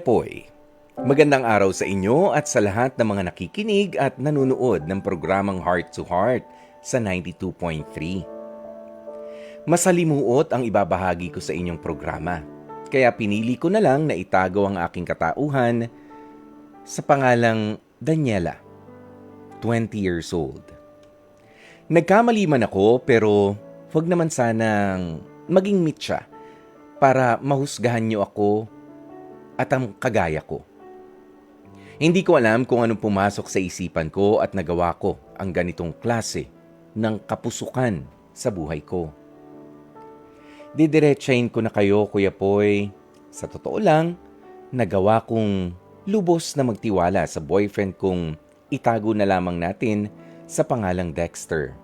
Poy. Magandang araw sa inyo at sa lahat ng mga nakikinig at nanonood ng programang Heart to Heart sa 92.3. Masalimuot ang ibabahagi ko sa inyong programa, kaya pinili ko na lang na itago ang aking katauhan sa pangalang Daniela, 20 years old. Nagkamali man ako pero wag naman sanang maging mitya para mahusgahan niyo ako at ang kagaya ko. Hindi ko alam kung anong pumasok sa isipan ko at nagawa ko ang ganitong klase ng kapusukan sa buhay ko. Didiretsahin ko na kayo, Kuya Poy. Sa totoo lang, nagawa kong lubos na magtiwala sa boyfriend kong itago na lamang natin sa pangalang Dexter.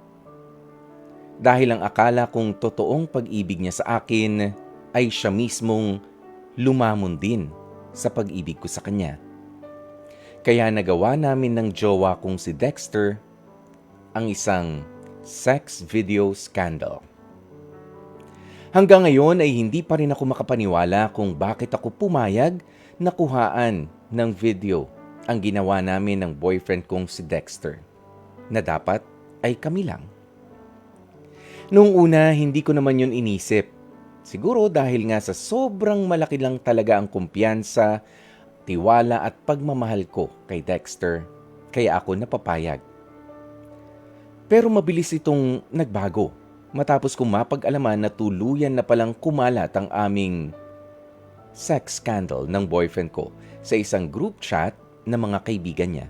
Dahil ang akala kong totoong pag-ibig niya sa akin ay siya mismong lumamon din sa pag-ibig ko sa kanya. Kaya nagawa namin ng jowa kong si Dexter ang isang sex video scandal. Hanggang ngayon ay hindi pa rin ako makapaniwala kung bakit ako pumayag na kuhaan ng video ang ginawa namin ng boyfriend kong si Dexter na dapat ay kami lang. Noong una, hindi ko naman yun inisip. Siguro dahil nga sa sobrang malaki lang talaga ang kumpiyansa, tiwala at pagmamahal ko kay Dexter, kaya ako napapayag. Pero mabilis itong nagbago matapos kong mapag-alaman na tuluyan na palang kumalat ang aming sex scandal ng boyfriend ko sa isang group chat ng mga kaibigan niya.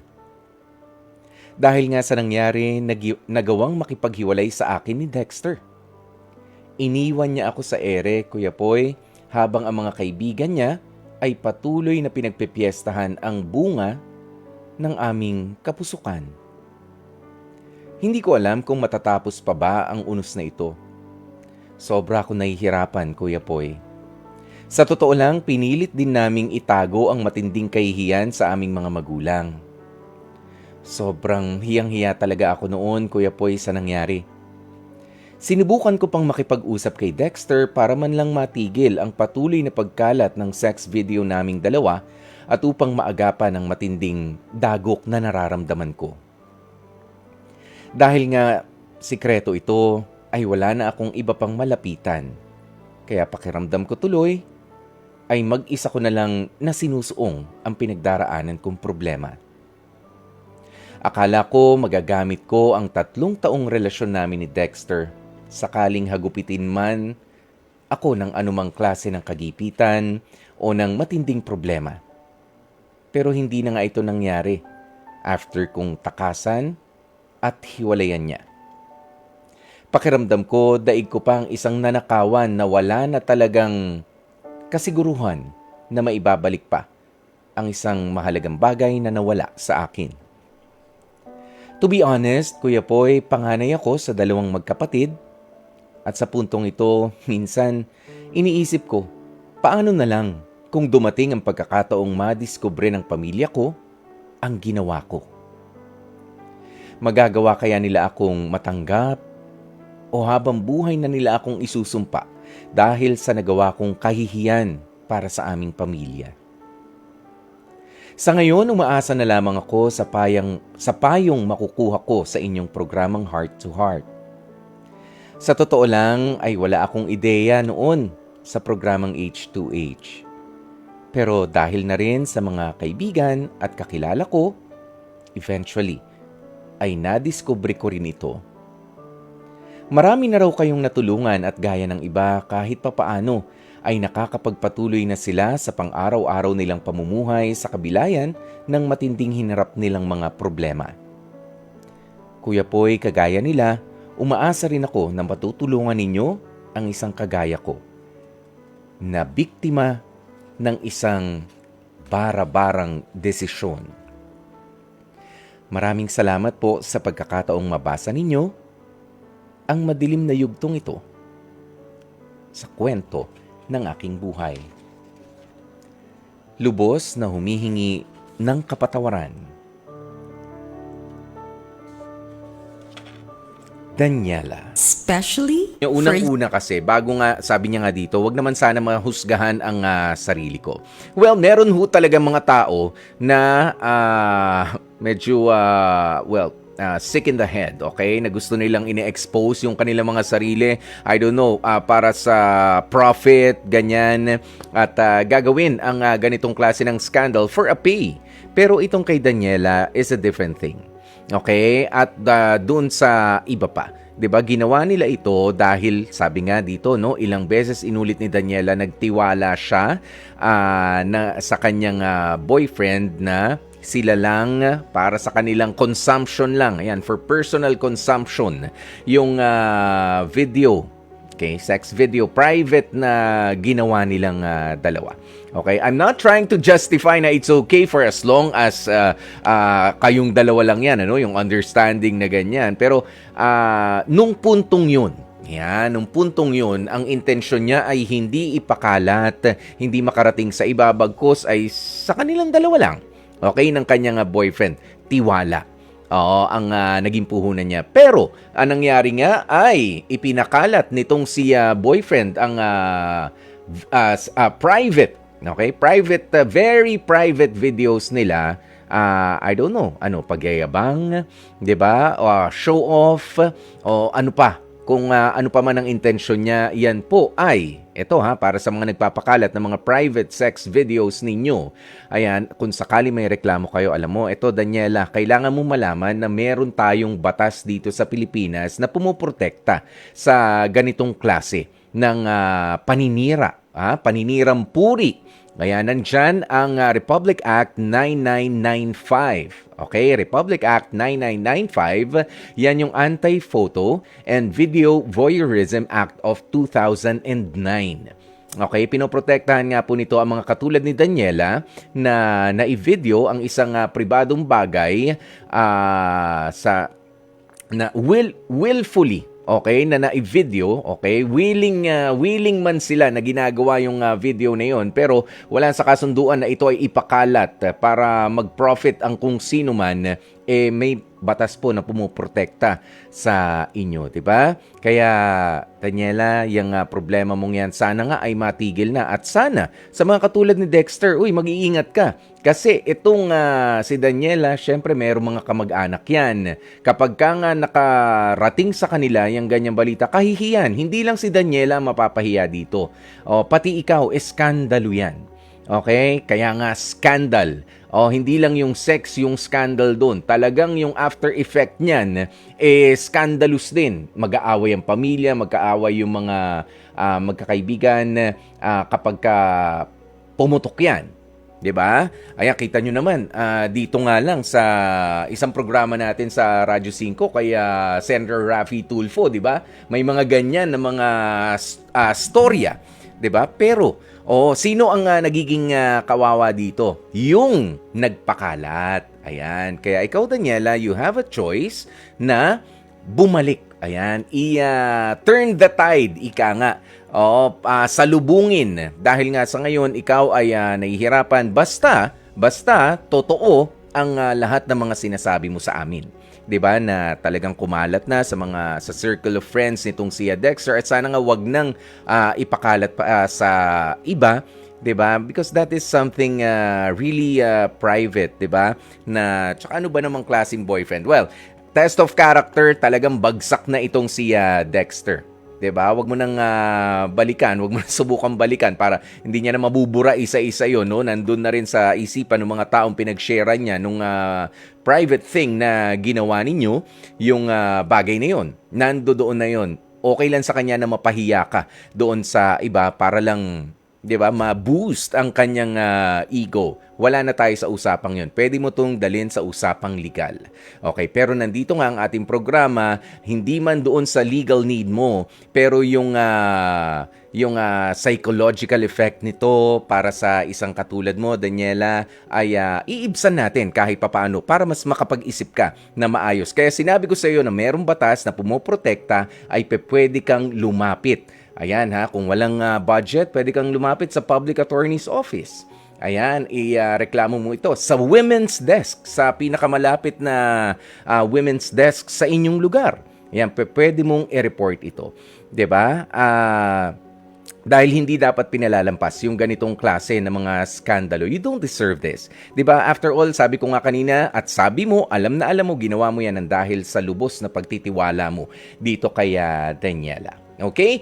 Dahil nga sa nangyari, nagawang makipaghiwalay sa akin ni Dexter. Iniwan niya ako sa ere, Kuya Poy, habang ang mga kaibigan niya ay patuloy na pinagpipiestahan ang bunga ng aming kapusukan. Hindi ko alam kung matatapos pa ba ang unos na ito. Sobra ako nahihirapan, Kuya Poy. Sa totoo lang, pinilit din naming itago ang matinding kahihiyan sa aming mga magulang. Sobrang hiyang-hiya talaga ako noon, Kuya Poy, sa nangyari. Sinubukan ko pang makipag-usap kay Dexter para man lang matigil ang patuloy na pagkalat ng sex video naming dalawa at upang maagapan ang matinding dagok na nararamdaman ko. Dahil nga sikreto ito ay wala na akong iba pang malapitan. Kaya pakiramdam ko tuloy ay mag-isa ko na lang na sinusuong ang pinagdaraanan kong problema. Akala ko magagamit ko ang tatlong taong relasyon namin ni Dexter sakaling hagupitin man ako ng anumang klase ng kagipitan o ng matinding problema. Pero hindi na nga ito nangyari after kong takasan at hiwalayan niya. Pakiramdam ko, daig ko pang isang nanakawan na wala na talagang kasiguruhan na maibabalik pa ang isang mahalagang bagay na nawala sa akin. To be honest, Kuya Poy, panganay ako sa dalawang magkapatid at sa puntong ito, minsan iniisip ko, paano na lang kung dumating ang pagkakataong madiskubre ng pamilya ko ang ginawa ko? Magagawa kaya nila akong matanggap o habang buhay na nila akong isusumpa dahil sa nagawa kong kahihiyan para sa aming pamilya? Sa ngayon, umaasa na lamang ako sa, payang, sa payong makukuha ko sa inyong programang Heart to Heart. Sa totoo lang ay wala akong ideya noon sa programang H2H. Pero dahil na rin sa mga kaibigan at kakilala ko, eventually, ay nadiskubre ko rin ito. Marami na raw kayong natulungan at gaya ng iba kahit papaano ay nakakapagpatuloy na sila sa pang-araw-araw nilang pamumuhay sa kabilayan ng matinding hinarap nilang mga problema. Kuya Poy, kagaya nila, umaasa rin ako na matutulungan ninyo ang isang kagaya ko na biktima ng isang bara-barang desisyon. Maraming salamat po sa pagkakataong mabasa ninyo ang madilim na yugtong ito sa kwento ng aking buhay. Lubos na humihingi ng kapatawaran. Daniela. Especially Yung unang-una kasi, bago nga, sabi niya nga dito, wag naman sana mahusgahan ang ah, sarili ko. Well, meron ho talaga mga tao na ah, medyo, ah, well, ah, sick in the head, okay? Na gusto nilang ini-expose yung kanilang mga sarili, I don't know, ah, para sa profit, ganyan, at ah, gagawin ang ah, ganitong klase ng scandal for a pay. Pero itong kay Daniela is a different thing. Okay? At uh, doon sa iba pa. 'Di ba? Ginawa nila ito dahil sabi nga dito, no, ilang beses inulit ni Daniela nagtiwala siya ah, na sa kanyang ah, boyfriend na sila lang para sa kanilang consumption lang. Ayan, for personal consumption. Yung ah, video Okay, sex video, private na ginawa nilang ah, dalawa. Okay, I'm not trying to justify na it's okay for as long as ah, ah, kayong dalawa lang yan, ano, yung understanding na ganyan. Pero ah, nung puntong yun, yan, nung puntong yun, ang intensyon niya ay hindi ipakalat, hindi makarating sa iba, bagkos ay sa kanilang dalawa lang. Okay, ng kanyang boyfriend, tiwala. Oo, ang ah, naging puhunan niya. Pero, ang nangyari nga ay ipinakalat nitong si ah, boyfriend ang ah, s- ah, private, okay? Private, ah, very private videos nila. Ah, I don't know, ano, pagyayabang, 'di ba? O ah, show off o ano pa. Kung ah, ano pa man ang intensyon niya, yan po ay ito ha, para sa mga nagpapakalat ng mga private sex videos ninyo. Ayan, kung sakali may reklamo kayo, alam mo, ito Daniela, kailangan mo malaman na meron tayong batas dito sa Pilipinas na pumuprotekta sa ganitong klase ng ah, paninira, ha? paninirang puri. Kaya nandyan ang ah, Republic Act 9995. Okay, Republic Act 9995, yan yung Anti-Photo and Video Voyeurism Act of 2009. Okay, pinoprotektahan nga po nito ang mga katulad ni Daniela na nai-video ang isang ah, pribadong bagay ah, sa na will willfully okay na na-video okay? Willing ah, willing man sila na ginagawa yung ah, video na yon pero wala sa kasunduan na ito ay ipakalat para mag-profit ang kung sino man eh may batas po na pumuprotekta sa inyo, 'di ba? Kaya Daniela, yung ah, problema mong yan sana nga ay matigil na at sana sa mga katulad ni Dexter, uy, mag-iingat ka. Kasi itong ah, si Daniela, syempre mayroong mga kamag-anak yan. Kapag ka nga nakarating sa kanila yung ganyang balita, kahihiyan. Hindi lang si Daniela mapapahiya dito. O, pati ikaw, eskandalo yan. Okay? Kaya nga scandal. O hindi lang yung sex yung scandal doon. Talagang yung after effect niyan eh scandalous din. Mag-aaway ang pamilya, mag-aaway yung mga ah, magkakaibigan ah, kapag ka pumutok yan. 'Di ba? Ayan, kita nyo naman, ah, dito nga lang sa isang programa natin sa Radyo 5 kay ah, Senator Rafi Tulfo, 'di ba? May mga ganyan na mga ah, storya, 'di ba? Pero oh, sino ang ah, nagiging ah, kawawa dito? Yung nagpakalat. Ayan, kaya ikaw Daniela, you have a choice na bumalik. Ayan, i-turn the tide, ika nga. Oo, ah, salubungin. Dahil nga sa ngayon, ikaw ay ah, nahihirapan. Basta, basta, totoo ang ah, lahat ng mga sinasabi mo sa amin. 'Di ba na talagang kumalat na sa mga sa circle of friends nitong si Dexter at sana nga wag nang ah, ipakalat pa ah, sa iba 'di ba? Because that is something ah, really ah, private, 'di ba? Na tsaka ano ba namang klaseng boyfriend? Well, test of character talagang bagsak na itong si ah, Dexter. 'Di ba? Wag mo nang ah, balikan, wag mo nang subukan balikan para hindi niya na mabubura isa-isa 'yon, no? Nandun na rin sa isipan ng mga taong pinag-share niya nung ah, private thing na ginawa ninyo, yung ah, bagay na 'yon. Nando doon na 'yon. Okay lang sa kanya na mapahiya ka doon sa iba para lang 'di ba, ma-boost ang kanyang ah, ego. Wala na tayo sa usapang 'yon. Pwede mo 'tong dalhin sa usapang legal. Okay, pero nandito nga ang ating programa, hindi man doon sa legal need mo, pero yung ah, yung ah, psychological effect nito para sa isang katulad mo, Daniela, ay ah, iibsan natin kahit papaano para mas makapag-isip ka na maayos. Kaya sinabi ko sa iyo na merong batas na pumoprotekta ay pwede kang lumapit. Ayan ha, kung walang ah, budget, pwede kang lumapit sa Public Attorney's Office. Ayan, i-reklamo mo ito sa women's desk, sa pinakamalapit na ah, women's desk sa inyong lugar. Yan, p- pwede mong i-report ito. 'Di ba? Ah, dahil hindi dapat pinalalampas yung ganitong klase ng mga skandalo. You don't deserve this. ba? After all, sabi ko nga kanina at sabi mo, alam na alam mo ginawa mo yan ng dahil sa lubos na pagtitiwala mo dito kay ah, Daniela. Okay?